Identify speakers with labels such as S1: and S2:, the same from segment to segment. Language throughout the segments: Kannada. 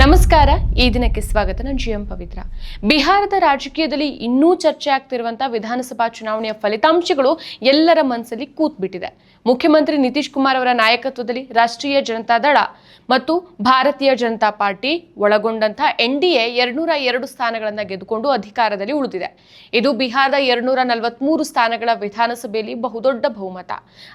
S1: ನಮಸ್ಕಾರ, ಈ ದಿನಕ್ಕೆ ಸ್ವಾಗತ. ನಾನು ಜಿ ಎಂ ಪವಿತ್ರ. ಬಿಹಾರದ ರಾಜಕೀಯದಲ್ಲಿ ಇನ್ನೂ ಚರ್ಚೆ ಆಗ್ತಿರುವಂತಹ ವಿಧಾನಸಭಾ ಚುನಾವಣೆಯ ಫಲಿತಾಂಶಗಳು ಎಲ್ಲರ ಮನಸ್ಸಲ್ಲಿ ಕೂತ್ಬಿಟ್ಟಿದೆ. ಮುಖ್ಯಮಂತ್ರಿ ನಿತೀಶ್ ಕುಮಾರ್ ಅವರ ನಾಯಕತ್ವದಲ್ಲಿ ರಾಷ್ಟ್ರೀಯ ಜನತಾ ದಳ ಮತ್ತು ಭಾರತೀಯ ಜನತಾ ಪಾರ್ಟಿ ಒಳಗೊಂಡಂತಹ ಎನ್ ಡಿ ಎ ಎರಡ್ನೂರ ಎರಡು ಸ್ಥಾನಗಳನ್ನು ಗೆದ್ದುಕೊಂಡು ಅಧಿಕಾರದಲ್ಲಿ ಉಳಿದಿದೆ. ಇದು ಬಿಹಾರದ ಎರಡ್ನೂರ ನಲವತ್ಮೂರು ಸ್ಥಾನಗಳ ವಿಧಾನಸಭೆಯಲ್ಲಿ ಬಹುದೊಡ್ಡ ಬಹುಮತ.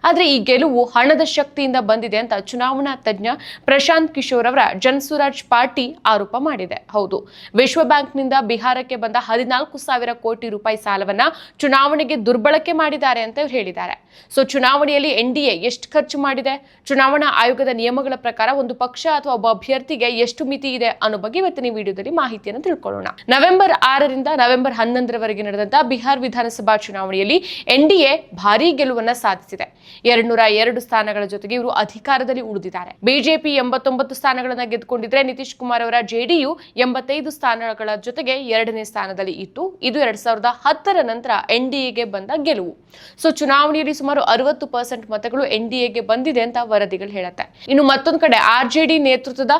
S1: ಆದರೆ ಈ ಗೆಲುವು ಹಣದ ಶಕ್ತಿಯಿಂದ ಬಂದಿದೆ ಅಂತ ಚುನಾವಣಾ ತಜ್ಞ ಪ್ರಶಾಂತ್ ಕಿಶೋರ್ ಅವರ ಜನಸುರಾಜ್ ಪಾರ್ಟಿ ಆರೋಪ ಮಾಡಿದೆ. ಹೌದು ವಿಶ್ವ ಬ್ಯಾಂಕ್ನಿಂದ ಬಿಹಾರಕ್ಕೆ ಬಂದ ಹದಿನಾಲ್ಕು ಸಾವಿರ ಕೋಟಿ ರೂಪಾಯಿ ಸಾಲವನ್ನ ಚುನಾವಣೆಗೆ ದುರ್ಬಳಕೆ ಮಾಡಿದ್ದಾರೆ ಅಂತ ಇವ್ರು ಹೇಳಿದ್ದಾರೆ. ಸೊ ಚುನಾವಣೆಯಲ್ಲಿ ಎನ್ ಎಷ್ಟು ಖರ್ಚು ಮಾಡಿದೆ? ಚುನಾವಣಾ ಆಯೋಗದ ನಿಯಮಗಳ ಪ್ರಕಾರ ಒಂದು ಪಕ್ಷ ಅಥವಾ ಒಬ್ಬ ಅಭ್ಯರ್ಥಿಗೆ ಎಷ್ಟು ಮಿತಿ ಇದೆ ಅನ್ನೋ ಬಗ್ಗೆ ಇವತ್ತಿನ ವಿಡಿಯೋದಲ್ಲಿ ಮಾಹಿತಿಯನ್ನು ತಿಳ್ಕೊಳ್ಳೋಣ. ನವೆಂಬರ್ ಆರರಿಂದ ನವೆಂಬರ್ ಹನ್ನೊಂದರವರೆಗೆ ನಡೆದಂತಹ ಬಿಹಾರ್ ವಿಧಾನಸಭಾ ಚುನಾವಣೆಯಲ್ಲಿ ಎನ್ ಡಿ ಎ ಭಾರೀ ಗೆಲುವನ್ನ ಸಾಧಿಸಿದೆ. ಎರಡ್ನೂರ ಎರಡು ಸ್ಥಾನಗಳ ಜೊತೆಗೆ ಇವರು ಅಧಿಕಾರದಲ್ಲಿ ಉಳಿದಿದ್ದಾರೆ. ಬಿಜೆಪಿ ಎಂಬತ್ತೊಂಬತ್ತು ಸ್ಥಾನಗಳನ್ನ ಗೆದ್ದುಕೊಂಡಿದ್ರೆ ನಿತೀಶ್ ಕುಮಾರ್ ಅವರ ಜೆಡಿಯು ಎಂಬತ್ತೈದು ಸ್ಥಾನಗಳ ಜೊತೆಗೆ ಎರಡನೇ ಸ್ಥಾನದಲ್ಲಿ ಇತ್ತು. ಇದು ಎರಡ್ ಸಾವಿರದ ಹತ್ತರ ನಂತರ ಎನ್ ಬಂದ ಗೆಲುವು. ಸೊ ಚುನಾವಣೆಯಲ್ಲಿ ಸುಮಾರು ಅರವತ್ತು ಪರ್ಸೆಂಟ್ ಮತಗಳು ಎನ್ ಬಂದಿದೆ ಅಂತ ವರದಿಗಳು ಹೇಳುತ್ತೆ. ಇನ್ನು ಮತ್ತೊಂದು ಕಡೆ, ಆರ್ ಜೆ ಡಿ ನೇತೃತ್ವದ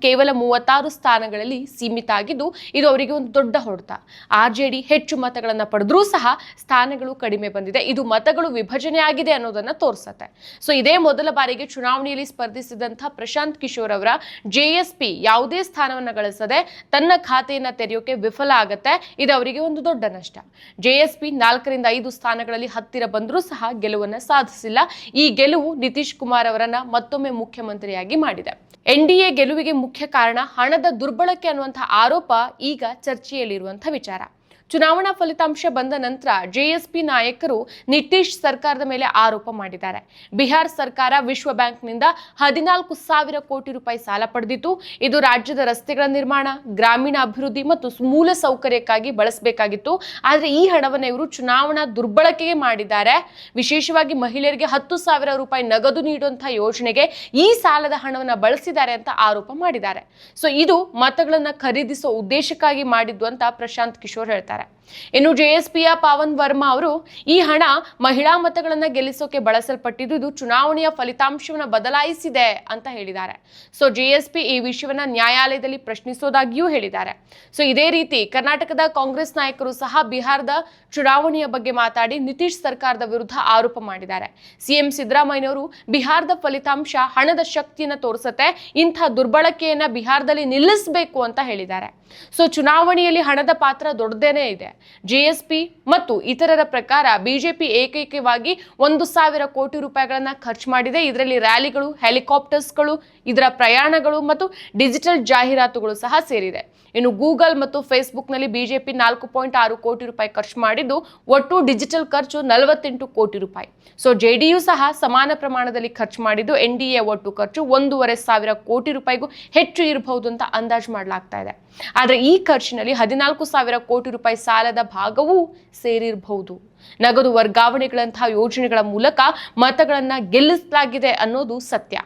S1: ಕೇವಲ ಮೂವತ್ತಾರು ಸ್ಥಾನಗಳಲ್ಲಿ ಸೀಮಿತ ಆಗಿದ್ದು, ಇದು ಅವರಿಗೆ ಒಂದು ದೊಡ್ಡ ಹೊಡೆತ. ಆರ್ ಹೆಚ್ಚು ಮತಗಳನ್ನು ಪಡೆದ್ರೂ ಸಹ ಸ್ಥಾನಗಳು ಕಡಿಮೆ ಬಂದಿದೆ. ಇದು ಮತಗಳು ವಿಭಜನೆ ಆಗಿದೆ ಅನ್ನೋದನ್ನ ತೋರಿಸುತ್ತೆ. ಸೊ ಇದೇ ಮೊದಲ ಬಾರಿಗೆ ಚುನಾವಣೆಯಲ್ಲಿ ಸ್ಪರ್ಧಿಸಿದಂತಹ ಪ್ರಶಾಂತ್ ಕಿಶೋರ್ ಅವರ ಜೆಎಸ್ಪಿ ಯಾವುದೇ ಸ್ಥಾನವನ್ನು ಗಳಿಸದೆ ತನ್ನ ಖಾತೆಯನ್ನು ತೆರೆಯೋಕೆ ವಿಫಲ ಆಗುತ್ತೆ. ಇದು ಅವರಿಗೆ ಒಂದು ದೊಡ್ಡ ನಷ್ಟ. ಜೆಎಸ್ಪಿ ನಾಲ್ಕರಿಂದ ಐದು ಸ್ಥಾನಗಳಲ್ಲಿ ಹತ್ತಿರ ಬಂದರೂ ಸಹ ಗೆಲುವನ್ನ ಸಾಧಿಸಿಲ್ಲ. ಈ ಗೆಲುವು ನಿತೀಶ್ ಕುಮಾರ್ ಅವರನ್ನ ಮತ್ತೊಮ್ಮೆ ಮುಖ್ಯಮಂತ್ರಿಯಾಗಿ ಮಾಡಿದೆ. ಎನ್ ಗೆಲುವಿಗೆ ಮುಖ್ಯ ಕಾರಣ ಹಣದ ದುರ್ಬಳಕೆ ಅನ್ನುವಂತಹ ಆರೋಪ ಈಗ ಚರ್ಚೆಯಲ್ಲಿರುವಂತಹ ವಿಚಾರ. ಚುನಾವಣಾ ಫಲಿತಾಂಶ ಬಂದ ನಂತರ ಜೆಎಸ್ಪಿ ನಾಯಕರು ನಿತೀಶ್ ಸರ್ಕಾರದ ಮೇಲೆ ಆರೋಪ ಮಾಡಿದ್ದಾರೆ. ಬಿಹಾರ್ ಸರ್ಕಾರ ವಿಶ್ವ ಬ್ಯಾಂಕ್ನಿಂದ ಹದಿನಾಲ್ಕು ಸಾವಿರ ಕೋಟಿ ರೂಪಾಯಿ ಸಾಲ ಪಡೆದಿತ್ತು. ಇದು ರಾಜ್ಯದ ರಸ್ತೆಗಳ ನಿರ್ಮಾಣ, ಗ್ರಾಮೀಣ ಅಭಿವೃದ್ಧಿ ಮತ್ತು ಮೂಲ ಸೌಕರ್ಯಕ್ಕಾಗಿ ಬಳಸಬೇಕಾಗಿತ್ತು. ಆದರೆ ಈ ಹಣವನ್ನು ಇವರು ಚುನಾವಣಾ ದುರ್ಬಳಕೆಗೆ ಮಾಡಿದ್ದಾರೆ. ವಿಶೇಷವಾಗಿ ಮಹಿಳೆಯರಿಗೆ ಹತ್ತು ಸಾವಿರ ರೂಪಾಯಿ ನಗದು ನೀಡುವಂತಹ ಯೋಜನೆಗೆ ಈ ಸಾಲದ ಹಣವನ್ನು ಬಳಸಿದ್ದಾರೆ ಅಂತ ಆರೋಪ ಮಾಡಿದ್ದಾರೆ. ಸೊ ಇದು ಮತಗಳನ್ನು ಖರೀದಿಸುವ ಉದ್ದೇಶಕ್ಕಾಗಿ ಮಾಡಿದ್ದು ಅಂತ ಪ್ರಶಾಂತ್ ಕಿಶೋರ್ ಹೇಳ್ತಾರೆ. that. ಇನ್ನು ಜೆಎಸ್ಪಿಯ ಪಾವನ್ ವರ್ಮಾ ಅವರು ಈ ಹಣ ಮಹಿಳಾ ಮತಗಳನ್ನ ಗೆಲ್ಲಿಸೋಕೆ ಬಳಸಲ್ಪಟ್ಟಿದ್ದು ಇದು ಚುನಾವಣೆಯ ಫಲಿತಾಂಶವನ್ನ ಬದಲಾಯಿಸಿದೆ ಅಂತ ಹೇಳಿದ್ದಾರೆ. ಸೊ ಜೆಎಸ್ಪಿ ಈ ವಿಷಯವನ್ನ ನ್ಯಾಯಾಲಯದಲ್ಲಿ ಪ್ರಶ್ನಿಸೋದಾಗಿಯೂ ಹೇಳಿದ್ದಾರೆ. ಸೊ ಇದೇ ರೀತಿ ಕರ್ನಾಟಕದ ಕಾಂಗ್ರೆಸ್ ನಾಯಕರು ಸಹ ಬಿಹಾರದ ಚುನಾವಣೆಯ ಬಗ್ಗೆ ಮಾತಾಡಿ ನಿತೀಶ್ ಸರ್ಕಾರದ ವಿರುದ್ಧ ಆರೋಪ ಮಾಡಿದ್ದಾರೆ. ಸಿಎಂ ಸಿದ್ದರಾಮಯ್ಯನವರು ಬಿಹಾರದ ಫಲಿತಾಂಶ, ಹಣದ ಶಕ್ತಿಯನ್ನ ತೋರಿಸುತ್ತೆ, ಇಂಥ ದುರ್ಬಳಕೆಯನ್ನ ಬಿಹಾರದಲ್ಲಿ ನಿಲ್ಲಿಸಬೇಕು ಅಂತ ಹೇಳಿದ್ದಾರೆ. ಸೊ ಚುನಾವಣೆಯಲ್ಲಿ ಹಣದ ಪಾತ್ರ ದೊಡ್ಡದೇನೆ ಇದೆ. ಜಿಎಸ್ಪಿ ಮತ್ತು ಇತರರ ಪ್ರಕಾರ ಬಿಜೆಪಿ ಏಕೈಕವಾಗಿ ಒಂದು ಸಾವಿರ ಕೋಟಿ ರೂಪಾಯಿಗಳನ್ನ ಖರ್ಚು ಮಾಡಿದೆ. ಇದರಲ್ಲಿ ರ್ಯಾಲಿಗಳು, ಹೆಲಿಕಾಪ್ಟರ್ಸ್ಗಳು, ಇದರ ಪ್ರಯಾಣಗಳು ಮತ್ತು ಡಿಜಿಟಲ್ ಜಾಹೀರಾತುಗಳು ಸಹ ಸೇರಿದೆ. ಇನ್ನು ಗೂಗಲ್ ಮತ್ತು ಫೇಸ್ಬುಕ್ನಲ್ಲಿ ಬಿಜೆಪಿ ನಾಲ್ಕು ಪಾಯಿಂಟ್ ಆರು ಕೋಟಿ ರೂಪಾಯಿ ಖರ್ಚು ಮಾಡಿದ್ದು, ಒಟ್ಟು ಡಿಜಿಟಲ್ ಖರ್ಚು ನಲವತ್ತೆಂಟು ಕೋಟಿ ರೂಪಾಯಿ. ಸೊ ಜೆಡಿಯು ಸಹ ಸಮಾನ ಪ್ರಮಾಣದಲ್ಲಿ ಖರ್ಚು ಮಾಡಿದ್ದು, ಎನ್ ಒಟ್ಟು ಖರ್ಚು ಒಂದೂವರೆ ಸಾವಿರ ಕೋಟಿ ರೂಪಾಯಿಗೂ ಹೆಚ್ಚು ಇರಬಹುದು ಅಂತ ಅಂದಾಜು ಮಾಡಲಾಗ್ತಾ ಇದೆ. ಆದರೆ ಈ ಖರ್ಚಿನಲ್ಲಿ ಹದಿನಾಲ್ಕು ಸಾವಿರ ಕೋಟಿ ರೂಪಾಯಿ ಸಾಲದ ಭಾಗವೂ ಸೇರಿರಬಹುದು. ನಗದು ವರ್ಗಾವಣೆಗಳಂತಹ ಯೋಜನೆಗಳ ಮೂಲಕ ಮತಗಳನ್ನ ಗೆಲ್ಲಿಸಲಾಗಿದೆ ಅನ್ನೋದು ಸತ್ಯ.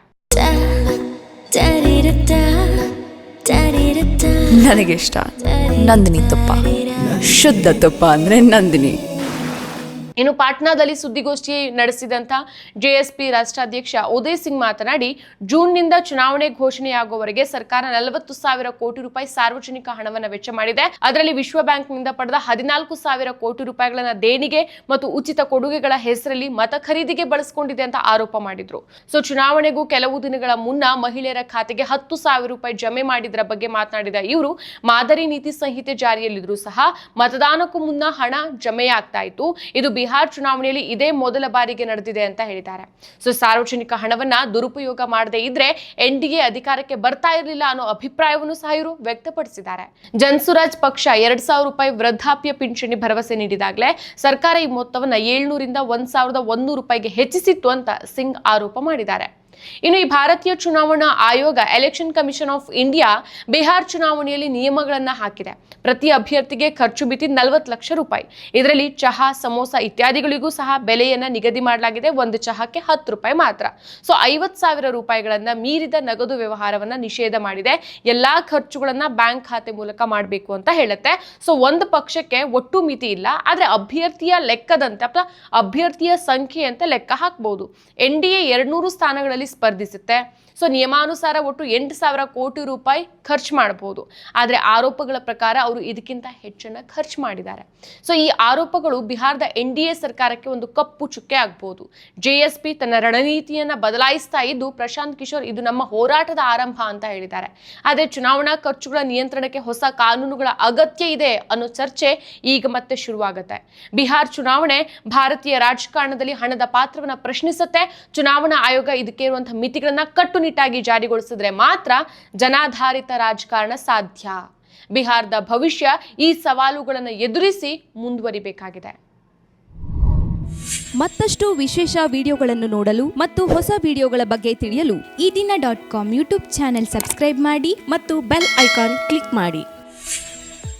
S2: ನನಗಿಷ್ಟ ನಂದಿನಿ ತುಪ್ಪ. ಶುದ್ಧ ತುಪ್ಪ ಅಂದ್ರೆ ನಂದಿನಿ.
S1: ಇನ್ನು ಪಾಟ್ನಾದಲ್ಲಿ ಸುದ್ದಿಗೋಷ್ಠಿ ನಡೆಸಿದಂಥ ಜೆಎಸ್ಪಿ ರಾಷ್ಟ್ರಾಧ್ಯಕ್ಷ ಉದಯ್ ಸಿಂಗ್ ಮಾತನಾಡಿ, ಜೂನ್ನಿಂದ ಚುನಾವಣೆ ಘೋಷಣೆಯಾಗುವವರೆಗೆ ಸರ್ಕಾರ ನಲವತ್ತು ಸಾವಿರ ಕೋಟಿ ರೂಪಾಯಿ ಸಾರ್ವಜನಿಕ ಹಣವನ್ನು ವೆಚ್ಚ ಮಾಡಿದೆ. ಅದರಲ್ಲಿ ವಿಶ್ವ ಬ್ಯಾಂಕ್ನಿಂದ ಪಡೆದ ಹದಿನಾಲ್ಕು ಸಾವಿರ ಕೋಟಿ ರೂಪಾಯಿಗಳನ್ನ ದೇಣಿಗೆ ಮತ್ತು ಉಚಿತ ಕೊಡುಗೆಗಳ ಹೆಸರಲ್ಲಿ ಮತ ಖರೀದಿಗೆ ಬಳಸಿಕೊಂಡಿದೆ ಅಂತ ಆರೋಪ ಮಾಡಿದ್ರು. ಸೊ ಚುನಾವಣೆಗೂ ಕೆಲವು ದಿನಗಳ ಮುನ್ನ ಮಹಿಳೆಯರ ಖಾತೆಗೆ ಹತ್ತು ಸಾವಿರ ರೂಪಾಯಿ ಜಮೆ ಮಾಡಿದ್ರ ಬಗ್ಗೆ ಮಾತನಾಡಿದ ಇವರು, ಮಾದರಿ ನೀತಿ ಸಂಹಿತೆ ಜಾರಿಯಲ್ಲಿದ್ರು ಸಹ ಮತದಾನಕ್ಕೂ ಮುನ್ನ ಹಣ ಜಮೆಯಾಗ್ತಾ ಇತ್ತು. ಇದು ಬಿಹಾರ್ ಚುನಾವಣೆಯಲ್ಲಿ ಇದೇ ಮೊದಲ ಬಾರಿಗೆ ನಡೆದಿದೆ ಅಂತ ಹೇಳಿದ್ದಾರೆ. ಸೊ ಸಾರ್ವಜನಿಕ ಹಣವನ್ನ ದುರುಪಯೋಗ ಮಾಡದೇ ಇದ್ರೆ ಎನ್ ಡಿ ಅಧಿಕಾರಕ್ಕೆ ಬರ್ತಾ ಇರಲಿಲ್ಲ ಅನ್ನೋ ಅಭಿಪ್ರಾಯವನ್ನು ಸಹ ಇವರು ವ್ಯಕ್ತಪಡಿಸಿದ್ದಾರೆ. ಜನ್ಸುರಾಜ್ ಪಕ್ಷ ಎರಡ್ ಸಾವಿರ ರೂಪಾಯಿ ವೃದ್ಧಾಪ್ಯ ಪಿಂಚಣಿ ಭರವಸೆ ನೀಡಿದಾಗಲೇ ಸರ್ಕಾರ ಈ ಮೊತ್ತವನ್ನ ಏಳ್ನೂರಿಂದ ಒಂದ್ ಸಾವಿರದ ಒಂದೂರು ರೂಪಾಯಿಗೆ ಹೆಚ್ಚಿಸಿತ್ತು ಅಂತ ಸಿಂಗ್ ಆರೋಪ ಮಾಡಿದ್ದಾರೆ. ಇನ್ನು ಈ ಭಾರತೀಯ ಚುನಾವಣಾ ಆಯೋಗ election commission of India Bihar ಚುನಾವಣೆಯಲ್ಲಿ ನಿಯಮಗಳನ್ನ ಹಾಕಿದೆ. ಪ್ರತಿ ಅಭ್ಯರ್ಥಿಗೆ ಖರ್ಚು ಮಿತಿ ನಲವತ್ತು ಲಕ್ಷ ರೂಪಾಯಿ. ಇದರಲ್ಲಿ ಚಹಾ, ಸಮೋಸ ಇತ್ಯಾದಿಗಳಿಗೂ ಸಹ ಬೆಲೆಯನ್ನ ನಿಗದಿ ಮಾಡಲಾಗಿದೆ. ಒಂದು ಚಹಾಕ್ಕೆ ಹತ್ತು ರೂಪಾಯಿ ಮಾತ್ರ. ಸೊ ಐವತ್ತು ಸಾವಿರ ರೂಪಾಯಿಗಳನ್ನ ಮೀರಿದ ನಗದು ವ್ಯವಹಾರವನ್ನ ನಿಷೇಧ ಮಾಡಿದೆ. ಎಲ್ಲಾ ಖರ್ಚುಗಳನ್ನ ಬ್ಯಾಂಕ್ ಖಾತೆ ಮೂಲಕ ಮಾಡಬೇಕು ಅಂತ ಹೇಳುತ್ತೆ. ಸೊ ಒಂದು ಪಕ್ಷಕ್ಕೆ ಒಟ್ಟು ಮಿತಿ ಇಲ್ಲ. ಆದ್ರೆ ಅಭ್ಯರ್ಥಿಯ ಲೆಕ್ಕದಂತೆ ಅಥವಾ ಅಭ್ಯರ್ಥಿಯ ಸಂಖ್ಯೆ ಅಂತ ಲೆಕ್ಕ ಹಾಕಬಹುದು ಎನ್ ಡಿ ಎ ಎರಡ್ನೂರು ಸ್ಥಾನಗಳಲ್ಲಿ ಸ್ಪರ್ಧಿಸುತ್ತೆ ಸೊ ನಿಯಮಾನುಸಾರ ಒಟ್ಟು ಎಂಟು ಸಾವಿರ ಕೋಟಿ ರೂಪಾಯಿ ಖರ್ಚು ಮಾಡಬಹುದು ಆದರೆ ಆರೋಪಗಳ ಪ್ರಕಾರ ಅವರು ಇದಕ್ಕಿಂತ ಹೆಚ್ಚನ್ನು ಖರ್ಚು ಮಾಡಿದ್ದಾರೆ. ಸೊ ಈ ಆರೋಪಗಳು ಬಿಹಾರದ ಎನ್ ಸರ್ಕಾರಕ್ಕೆ ಒಂದು ಕಪ್ಪು ಚುಕ್ಕೆ ಆಗಬಹುದು ಜೆ ತನ್ನ ರಣನೀತಿಯನ್ನ ಬದಲಾಯಿಸ್ತಾ ಇದ್ದು ಪ್ರಶಾಂತ್ ಕಿಶೋರ್ ಇದು ನಮ್ಮ ಹೋರಾಟದ ಆರಂಭ ಅಂತ ಹೇಳಿದ್ದಾರೆ. ಆದರೆ ಚುನಾವಣಾ ಖರ್ಚುಗಳ ನಿಯಂತ್ರಣಕ್ಕೆ ಹೊಸ ಕಾನೂನುಗಳ ಅಗತ್ಯ ಇದೆ ಅನ್ನೋ ಚರ್ಚೆ ಈಗ ಮತ್ತೆ ಶುರುವಾಗುತ್ತೆ. ಬಿಹಾರ್ ಚುನಾವಣೆ ಭಾರತೀಯ ರಾಜಕಾರಣದಲ್ಲಿ ಹಣದ ಪಾತ್ರವನ್ನ ಪ್ರಶ್ನಿಸುತ್ತೆ. ಚುನಾವಣಾ ಆಯೋಗ ಇದಕ್ಕೆ ಇರುವಂತಹ ಮಿತಿಗಳನ್ನ ಕಟ್ಟುನಿಟ್ಟಾಗಿ ಜಾರಿಗೊಳಿಸಿದ್ರೆ ಮಾತ್ರ ಜನಾಧಾರಿತ ರಾಜಕಾರಣ ಸಾಧ್ಯ. ಬಿಹಾರದ ಭವಿಷ್ಯ ಈ ಸವಾಲುಗಳನ್ನು ಎದುರಿಸಿ ಮುಂದುವರಿಬೇಕಾಗಿದೆ.
S3: ಮತ್ತಷ್ಟು ವಿಶೇಷ ವಿಡಿಯೋಗಳನ್ನು ನೋಡಲು ಮತ್ತು ಹೊಸ ವಿಡಿಯೋಗಳ ಬಗ್ಗೆ ತಿಳಿಯಲು
S4: ಈ ದಿನ dot com YouTube channel subscribe ಮಾಡಿ ಮತ್ತು ಬೆಲ್ ಐಕಾನ್ ಕ್ಲಿಕ್ ಮಾಡಿ.